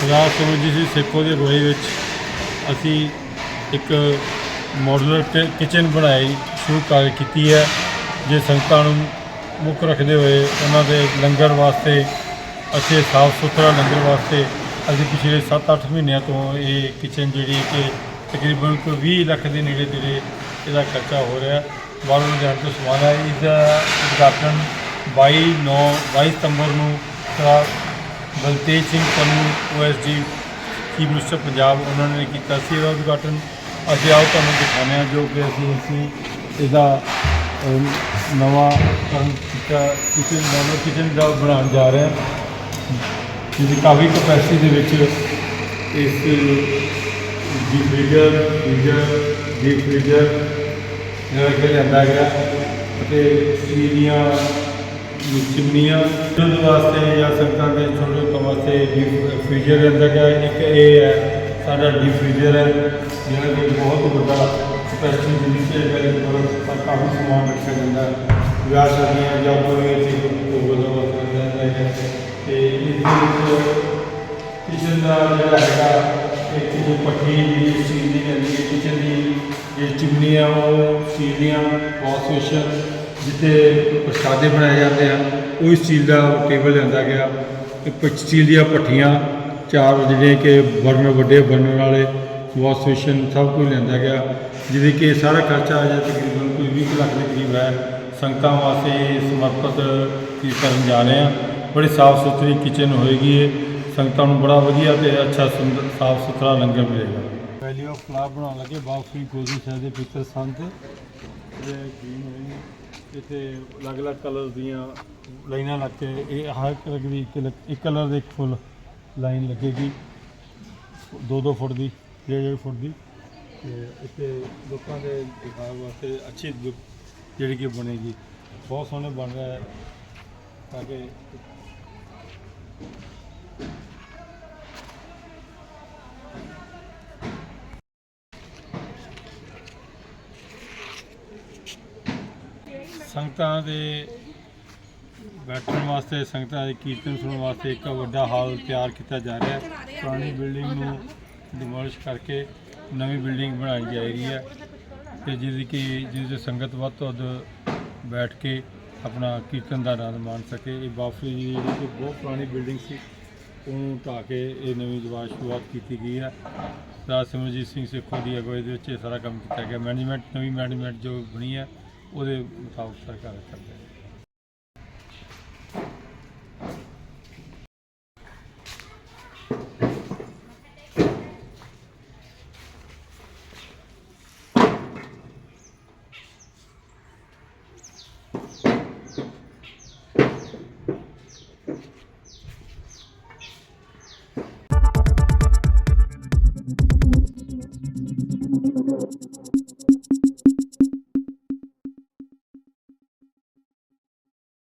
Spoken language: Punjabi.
ਪੰਜਾਬ ਸਿਮਰਜੀਤ ਸਿੰਘ ਸੇਖੋ ਦੀ ਅਗਵਾਈ ਵਿੱਚ। ਅਸੀਂ ਇੱਕ ਮਾਡੂਲਰ ਕਿਚਨ ਬਣਾਈ, ਸ਼ੁਰੂ ਕਰ ਕੀਤੀ ਹੈ, ਜੇ ਸੰਗਤਾਂ ਨੂੰ ਮੁੱਖ ਰੱਖਦੇ ਹੋਏ ਉਹਨਾਂ ਦੇ ਲੰਗਰ ਵਾਸਤੇ ਅਸੀਂ ਸਾਫ਼ ਸੁਥਰਾ ਲੰਗਰ ਵਾਸਤੇ ਅਸੀਂ ਪਿਛਲੇ 7-8 ਮਹੀਨਿਆਂ ਤੋਂ ਇਹ ਕਿਚਨ ਜਿਹੜੀ ਕਿ ਤਕਰੀਬਨ ਕੋਈ 20 ਲੱਖ ਦੇ ਨੇੜੇ ਤੇੜੇ ਇਹਦਾ ਖਰਚਾ ਹੋ ਰਿਹਾ। ਬਾਹਰੋਂ ਜਾਣ ਤੋਂ ਸਮਾਨ ਹੈ। ਇਸ ਦਾ ਉਦਘਾਟਨ 22 9 22 ਸਤੰਬਰ ਨੂੰ sir Baltej Singh Pannu OSD chief minister Punjab, ਉਹਨਾਂ ਨੇ ਕੀਤਾ ਸੀ ਇਹਦਾ ਉਦਘਾਟਨ। ਅਸੀਂ ਆਓ ਤੁਹਾਨੂੰ ਦਿਖਾਉਂਦੇ ਹਾਂ ਜੋ ਕਿ ਅਸੀਂ ਅਸੀਂ ਇਹਦਾ ਨਵਾਂ ਕਰਨ ਕੀਤਾ ਕਿਚਨ ਨਵਾਂ ਕਿਚਨ ਦਾ ਬਣਾਉਣ ਜਾ ਰਹੇ ਹਾਂ। ਜਿਹਦੀ ਕਾਫੀ ਕਪੈਸਿਟੀ ਦੇ ਵਿੱਚ ਇਸ ਦੀ ਫ੍ਰੀਜ਼ਰ ਫ੍ਰੀਜ਼ਰ ਦੀ ਫ੍ਰੀਜ਼ਰ ਜਿਹੜਾ ਕਿ ਲਿਆਂਦਾ ਗਿਆ ਅਤੇ ਸੀਨੀਆਂ ਚਿਮਨੀਆਂ ਦੁੱਧ ਵਾਸਤੇ ਜਾਂ ਸੰਗਤਾਂ ਦੇ ਛੋਟੇ ਕੰਮ ਵਾਸਤੇ ਡੀਪ ਫ੍ਰੀਜ਼ਰ ਲਿਆਂਦਾ ਇੱਕ ਇਹ ਹੈ, ਸਾਡਾ ਡੀਪ ਹੈ, ਜਿਹੜਾ ਕਿ ਬਹੁਤ ਵੱਡਾ ਸਪੈਸ਼ਲ ਦੇ ਵਿੱਚ ਹੈ ਪਰ ਕਾਫੀ ਸਮਾਨ ਰੱਖਿਆ ਜਾਂਦਾ ਵਿਆਹ ਸ਼ਾਦੀਆਂ ਜਾਂ ਕੋਈ ਚੀਜ਼ ਬਦਲ ਵਾਸਤੇ ਹੈ। ਤੇ ਇਸ ਦੇ ਵਿੱਚ ਕਿਚਨ ਦਾ ਜਿਹੜਾ ਹੈਗਾ, ਇੱਕ ਜੋ ਪੱਠੀ ਦੀ ਸਟੀਲ ਦੀ ਹੁੰਦੀ ਹੈ ਕਿਚਨ ਦੀ ਜਿਹੜੀ ਚਿਮਨੀ ਆ ਉਹ ਸਟੀਲ ਦੀਆਂ ਵਾਸ਼ ਬੇਸ਼ਨ ਜਿੱਥੇ ਪ੍ਰਸ਼ਾਦੇ ਬਣਾਏ ਜਾਂਦੇ ਆ, ਉਹ ਸਟੀਲ ਦਾ ਟੇਬਲ ਲਿਆਂਦਾ ਗਿਆ। ਤੇ ਸਟੀਲ ਦੀਆਂ ਭੱਠੀਆਂ ਚਾਰ ਜਿਹੜੇ ਕਿ ਬਰਨ ਵੱਡੇ ਬਰਨ ਵਾਲੇ ਵਾਸ਼ ਬੇਸ਼ਨ ਸਭ ਕੁਝ ਲਿਆਂਦਾ ਗਿਆ। ਜਿਹਦੇ ਕਿ ਸਾਰਾ ਖਰਚਾ ਆ ਜਾਏ ਤਕਰੀਬਨ ਕੋਈ 20 ਕੁ ਲੱਖ ਦੇ ਕਰੀਬ ਹੈ। ਸੰਗਤਾਂ ਵਾਸਤੇ ਸਮਰਪਿਤ ਕੀ ਕਰਨ ਜਾ ਰਹੇ ਆ। ਬੜੀ ਸਾਫ਼ ਸੁਥਰੀ ਕਿਚਨ ਹੋਏਗੀ ਇਹ। ਸੰਗਤਾਂ ਨੂੰ ਬੜਾ ਵਧੀਆ ਤੇ ਅੱਛਾ ਸੁੰਦਰ ਸਾਫ਼ ਸੁਥਰਾ ਲੰਗਰ ਮਿਲੇਗਾ। ਵੈਲੀ ਆਫ ਫਲਾਵਰ ਬਣਾਉਣ ਲੱਗੇ, ਬਾਬਾ ਫਰੀਦ ਗੋਦਰੀ ਸਾਹਿਬ ਦੇ ਪਿੱਤਰ ਸੰਤ ਇਹ ਗ੍ਰੀਨ ਹੋਏ ਇੱਥੇ ਅਲੱਗ-ਅਲੱਗ ਕਲਰ ਦੀਆਂ ਲਾਈਨਾਂ ਲੱਗ ਕੇ, ਇਹ ਹਰ ਕਲਰ ਦੀ ਇੱਕ ਇੱਕ ਕਲਰ ਦੇ ਇੱਕ ਫੁੱਲ ਲਾਈਨ ਲੱਗੇਗੀ। 2-2 ਫੁੱਟ ਦੀ 1.5 ਫੁੱਟ ਦੀ। ਤੇ ਇੱਥੇ ਲੋਕਾਂ ਦੇ ਦਿਖਾਉਣ ਵਾਸਤੇ ਅੱਛੀ ਲੁੱਕ ਜਿਹੜੀ ਕਿ ਬਣੇਗੀ। ਬਹੁਤ ਸੋਹਣੇ ਬਣ ਰਿਹਾ ਹੈ ਤਾਂ ਕਿ ਸੰਗਤਾਂ ਦੇ ਬੈਠਣ ਵਾਸਤੇ, ਸੰਗਤਾਂ ਦੇ ਕੀਰਤਨ ਸੁਣਨ ਵਾਸਤੇ ਇੱਕ ਵੱਡਾ ਹਾਲ ਤਿਆਰ ਕੀਤਾ ਜਾ ਰਿਹਾ ਹੈ। ਪੁਰਾਣੀ ਬਿਲਡਿੰਗ ਨੂੰ ਡਿਮੋਲਿਸ਼ ਕਰਕੇ ਨਵੀਂ ਬਿਲਡਿੰਗ ਬਣਾਈ ਜਾ ਰਹੀ ਹੈ ਤੇ ਜਿਹਦੀ ਕਿ ਜਿਹਦੇ 'ਚ ਸੰਗਤ ਵੱਧ ਤੋਂ ਵੱਧ ਬੈਠ ਕੇ ਆਪਣਾ ਕੀਰਤਨ ਦਾ ਆਨੰਦ ਮਾਣ ਸਕੇ। ਇਹ ਬਾਫਰੀ ਜੀ ਜਿਹੜੀ ਬਹੁਤ ਪੁਰਾਣੀ ਬਿਲਡਿੰਗ ਸੀ, ਉਹਨੂੰ ਢਾਹ ਕੇ ਇਹ ਨਵੀਂ ਜਵਾਬ ਸ਼ੁਰੂਆਤ ਕੀਤੀ ਗਈ ਹੈ। ਦਾ ਸਿਮਰਜੀਤ ਸਿੰਘ ਸੇਖੋਂ ਦੀ ਅਗਵਾਈ ਦੇ ਵਿੱਚ ਇਹ ਸਾਰਾ ਕੰਮ ਕੀਤਾ ਗਿਆ। ਮੈਨੇਜਮੈਂਟ ਨਵੀਂ ਮੈਨੇਜਮੈਂਟ ਜੋ ਬਣੀ ਹੈ ਉਹਦੇ ਮੁਤਾਬਕ ਸਰਕਾਰ ਕਰਦੇ ਹੈ